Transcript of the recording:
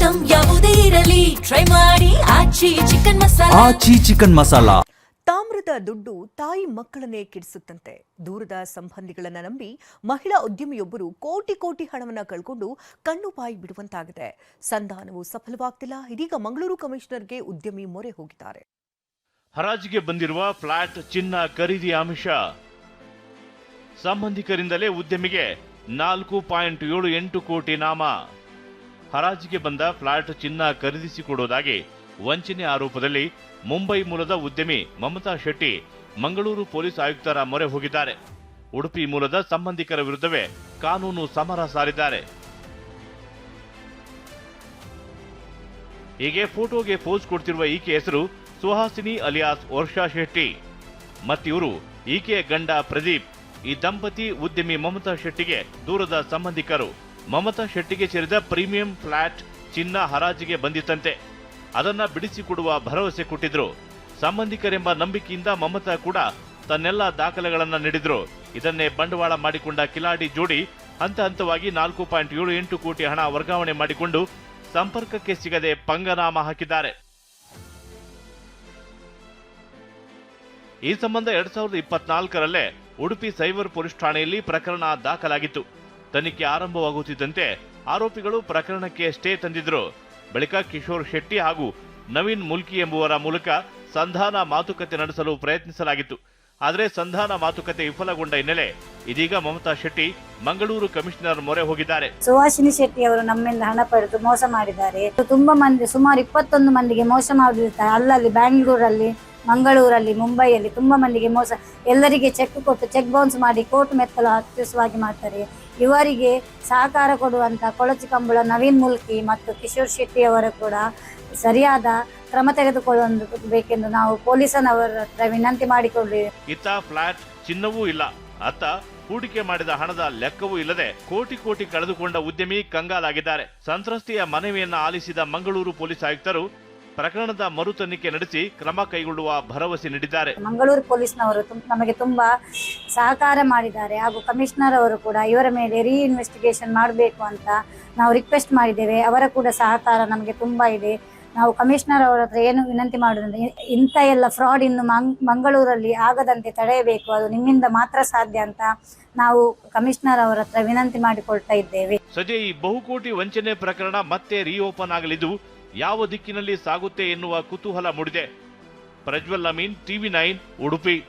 Item ಯಾವುದೇ ಇರಲಿ. Try ಮಾಡಿ. ಆಚಿ ಚಿಕನ್ ಮಸಾಲ. ಆಚಿ ಚಿಕನ್ ಮಸಾಲಾ. ತಾಮ್ರದ ದುಡ್ಡು ತಾಯಿ ಮಕ್ಕಳನ್ನೇ ಕೆಡಿಸುತ್ತಂತೆ. ದೂರದ ಸಂಬಂಧಿಗಳನ್ನ ನಂಬಿ ಮಹಿಳಾ ಉದ್ಯಮಿಯೊಬ್ಬರು ಕೋಟಿ ಕೋಟಿ ಹಣವನ್ನ ಕಳ್ಕೊಂಡು ಕಣ್ಣು ಬಾಯಿ ಬಿಡುವಂತಾಗಿದೆ. ಸಂಧಾನವು ಸಫಲವಾಗ್ತಿಲ್ಲ. ಇದೀಗ ಮಂಗಳೂರು ಕಮಿಷನರ್ಗೆ ಉದ್ಯಮಿ ಮೊರೆ ಹೋಗಿದ್ದಾರೆ. ಹರಾಜಿಗೆ ಬಂದಿರುವ ಫ್ಲಾಟ್ ಚಿನ್ನ ಖರೀದಿ ಅಂಶ ಸಂಬಂಧಿಕರಿಂದಲೇ ಉದ್ಯಮಿಗೆ ನಾಲ್ಕು ಪಾಯಿಂಟ್ ಏಳು ಎಂಟು ಕೋಟಿ ನಾಮ. ಹರಾಜಿಗೆ ಬಂದ ಫ್ಲಾಟ್ ಚಿನ್ನ ಖರೀದಿಸಿಕೊಡುವುದಾಗಿ ವಂಚನೆ ಆರೋಪದಲ್ಲಿ ಮುಂಬೈ ಮೂಲದ ಉದ್ಯಮಿ ಮಮತಾ ಶೆಟ್ಟಿ ಮಂಗಳೂರು ಪೊಲೀಸ್ ಆಯುಕ್ತರ ಮೊರೆ ಹೋಗಿದ್ದಾರೆ. ಉಡುಪಿ ಮೂಲದ ಸಂಬಂಧಿಕರ ವಿರುದ್ಧವೇ ಕಾನೂನು ಸಮರ ಸಾರಿದ್ದಾರೆ. ಹೀಗೆ ಫೋಟೋಗೆ ಪೋಸ್ ಕೊಡ್ತಿರುವ ಈಕೆ ಹೆಸರು ಸುಹಾಸಿನಿ ಅಲಿಯಾಸ್ ವರ್ಷಾ ಶೆಟ್ಟಿ. ಮತ್ತಿವರು ಈಕೆಯ ಗಂಡ ಪ್ರದೀಪ್, ಈ ದಂಪತಿ ಉದ್ಯಮಿ ಮಮತಾ ಶೆಟ್ಟಿಗೆ ದೂರದ ಸಂಬಂಧಿಕರು. ಮಮತಾ ಶೆಟ್ಟಿಗೆ ಸೇರಿದ ಪ್ರೀಮಿಯಂ ಫ್ಲಾಟ್ ಚಿನ್ನ ಹರಾಜಿಗೆ ಬಂದಿತ್ತಂತೆ. ಅದನ್ನ ಬಿಡಿಸಿಕೊಡುವ ಭರವಸೆ ಕೊಟ್ಟಿದ್ರು. ಸಂಬಂಧಿಕರೆಂಬ ನಂಬಿಕೆಯಿಂದ ಮಮತಾ ಕೂಡ ತನ್ನೆಲ್ಲ ದಾಖಲೆಗಳನ್ನು ನೀಡಿದ್ರು. ಇದನ್ನೇ ಬಂಡವಾಳ ಮಾಡಿಕೊಂಡ ಕಿಲಾಡಿ ಜೋಡಿ ಹಂತ ಹಂತವಾಗಿ ನಾಲ್ಕು ಪಾಯಿಂಟ್ ಏಳು ಎಂಟು ಕೋಟಿ ಹಣ ವರ್ಗಾವಣೆ ಮಾಡಿಕೊಂಡು ಸಂಪರ್ಕಕ್ಕೆ ಸಿಗದೆ ಪಂಗನಾಮ ಹಾಕಿದ್ದಾರೆ. ಈ ಸಂಬಂಧ ಎರಡ್ ಸಾವಿರದ ಇಪ್ಪತ್ನಾಲ್ಕರಲ್ಲೇ ಉಡುಪಿ ಸೈಬರ್ ಪೊಲೀಸ್ ಠಾಣೆಯಲ್ಲಿ ಪ್ರಕರಣ ದಾಖಲಾಗಿತ್ತು. ತನಿಖೆ ಆರಂಭವಾಗುತ್ತಿದ್ದಂತೆ ಆರೋಪಿಗಳು ಪ್ರಕರಣಕ್ಕೆ ಸ್ಟೇ ತಂದಿದ್ರು ಬಳಿಕ ಕಿಶೋರ್ ಶೆಟ್ಟಿ ಹಾಗೂ ನವೀನ್ ಮುಲ್ಕಿ ಎಂಬುವರ ಮೂಲಕ ಸಂಧಾನ ಮಾತುಕತೆ ನಡೆಸಲು ಪ್ರಯತ್ನಿಸಲಾಗಿತ್ತು. ಆದರೆ ಸಂಧಾನ ಮಾತುಕತೆ ವಿಫಲಗೊಂಡ ಹಿನ್ನೆಲೆ ಇದೀಗ ಮಮತಾ ಶೆಟ್ಟಿ ಮಂಗಳೂರು ಕಮಿಷನರ್ ಮೊರೆ ಹೋಗಿದ್ದಾರೆ. ಸುಹಾಸಿನಿ ಶೆಟ್ಟಿ ಅವರು ನಮ್ಮಿಂದ ಹಣ ಪಡೆದು ಮೋಸ ಮಾಡಿದ್ದಾರೆ. ತುಂಬಾ ಮಂದಿ, ಸುಮಾರು ಇಪ್ಪತ್ತೊಂದು ಮಂದಿಗೆ ಮೋಸ ಮಾಡಿರ್ತಾರೆ ಅಲ್ಲಲ್ಲಿ ಬ್ಯಾಂಗ್ಳೂರಲ್ಲಿ ಮಂಗಳೂರಲ್ಲಿ, ಮುಂಬೈಯಲ್ಲಿ ತುಂಬಾ ಮಂದಿಗೆ ಮೋಸ. ಎಲ್ಲರಿಗೆ ಚೆಕ್ ಕೊಟ್ಟು ಚೆಕ್ ಬೌನ್ಸ್ ಮಾಡಿ ಕೋರ್ಟ್ ಮೆತ್ತಲು ಹತ್ತಿಸುವಾಗಿ ಮಾಡ್ತಾರೆ. ಇವರಿಗೆ ಸಹಕಾರ ಕೊಡುವಂತ ಕೊಳಚಿ ಕಂಬಳ ನವೀನ್ ಮುಲ್ಕಿ ಮತ್ತು ಕಿಶೋರ್ ಶೆಟ್ಟಿ ಅವರು ಕೂಡ ಸರಿಯಾದ ಕ್ರಮ ತೆಗೆದುಕೊಳ್ಳಬೇಕೆಂದು ನಾವು ಪೊಲೀಸನವರ ಹತ್ರ ವಿನಂತಿ ಮಾಡಿಕೊಳ್ಳಿ. ಇತ ಫ್ಲಾಟ್ ಚಿನ್ನವೂ ಇಲ್ಲ. ಅತ್ತ ಹೂಡಿಕೆ ಮಾಡಿದ ಹಣದ ಲೆಕ್ಕವೂ ಇಲ್ಲದೆ ಕೋಟಿ ಕೋಟಿ ಕಳೆದುಕೊಂಡ ಉದ್ಯಮಿ ಕಂಗಾಲಾಗಿದ್ದಾರೆ. ಸಂತ್ರಸ್ತೆಯ ಮನವಿಯನ್ನು ಆಲಿಸಿದ ಮಂಗಳೂರು ಪೊಲೀಸ್ ಆಯುಕ್ತರು ಪ್ರಕರಣದ ಮರು ತನಿಖೆ ನಡೆಸಿ ಕ್ರಮ ಕೈಗೊಳ್ಳುವ ಭರವಸೆ ನೀಡಿದ್ದಾರೆ. ಮಂಗಳೂರು ಪೊಲೀಸ್ನವರು ನಮಗೆ ತುಂಬಾ ಸಹಕಾರ ಮಾಡಿದ್ದಾರೆ ಹಾಗೂ ಕಮಿಷನರ್ ಅವರು ಕೂಡ ಇವರ ಮೇಲೆ ರೀ ಇನ್ವೆಸ್ಟಿಗೇಷನ್ ಮಾಡಬೇಕು ಅಂತ ನಾವು ರಿಕ್ವೆಸ್ಟ್ ಮಾಡಿದ್ದೇವೆ. ಅವರ ಕೂಡ ಸಹಕಾರ ನಮಗೆ ತುಂಬಾ ಇದೆ. ನಾವು ಕಮಿಷನರ್ ಅವರ ಹತ್ರ ಏನು ವಿನಂತಿ ಮಾಡೋದಂದ್ರೆ ಇಂಥ ಎಲ್ಲ ಫ್ರಾಡ್ ಇನ್ನು ಮಂಗ್- ಮಂಗಳೂರಲ್ಲಿ ಆಗದಂತೆ ತಡೆಯಬೇಕು. ಅದು ನಿಮ್ಮಿಂದ ಮಾತ್ರ ಸಾಧ್ಯ ಅಂತ ನಾವು ಕಮಿಷನರ್ ಅವರ ಹತ್ರ ವಿನಂತಿ ಮಾಡಿಕೊಳ್ತಾ ಇದ್ದೇವೆ. ಸಜೆ ಈ ಬಹುಕೋಟಿ ವಂಚನೆ ಪ್ರಕರಣ ಮತ್ತೆ ರೀಓಪನ್ ಆಗಲಿದ್ದು ಯಾವ ದಿಕ್ಕಿನಲ್ಲಿ ಸಾಗುತ್ತೆ ಎನ್ನುವ ಕುತೂಹಲ ಮೂಡಿದೆ. Prajwal Amin TV nine Udupi.